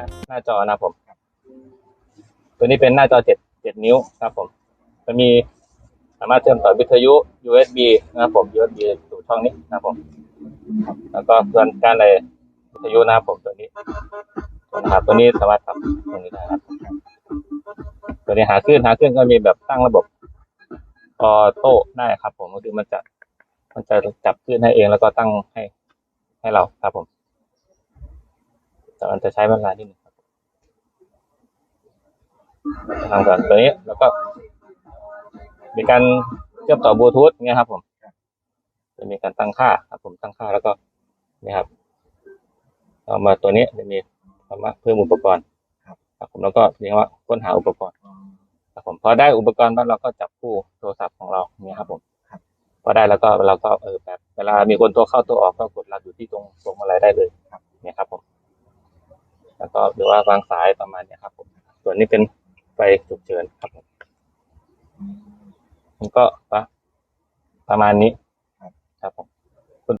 าหน้าจอนะครับผม ตัวนี้เป็นหน้าจอเจ็ดเจ็ดนิ้วนะครับผมจะมีสามารถเชื่อมต่อวิทยุ USB นะครับผม USB สู่ช่องนี้นะครับผม แล้วก็ส่วนการในวิทยุนะครับผมตัวนี้นะครับตัวนี้สามารถทำตรงนี้ได้ครับ ตัวนี้หาขึ้นหาขึ้นก็มีแบบตั้งระบบออโต้ได้ครับ ผมก็คือมันจะมันจะจับขึ้นให้เองแล้วก็ตั้งให้ให้เราครับผม แต่มันจะใช้เวลานิดนึงครับทำก่อนตัวนี้แล้วก็ มีการเชื่อมต่อบลูทูธเงี้ยครับ ผมจะมีการตั้งค่าครับ ผมตั้งค่าแล้วก็นี่ครับเอามาตัวนี้จะมีคำว่าเพิ่มอุปกรณ์ครับผมแล้วก็เรียกว่าค้นหาอุปกรณ์ครับผมพอได้อุปกรณ์ปั๊บเราก็จับคู่โทรศัพท์ของเราเนี่ยครับผมพอได้แล้วก็เราก็เออแบบเวลามีคนตัวเข้าตัวออกก็กดรับอยู่ที่ตรงตรงอะไรได้เลยเนี่ยครับผมแล้ว ก็หรือว่าวางสายประมาณนี้ครับผมส่วนนี้เป็นไฟฉุกเฉินครับผมมันก็ประมาณนี้ครับผม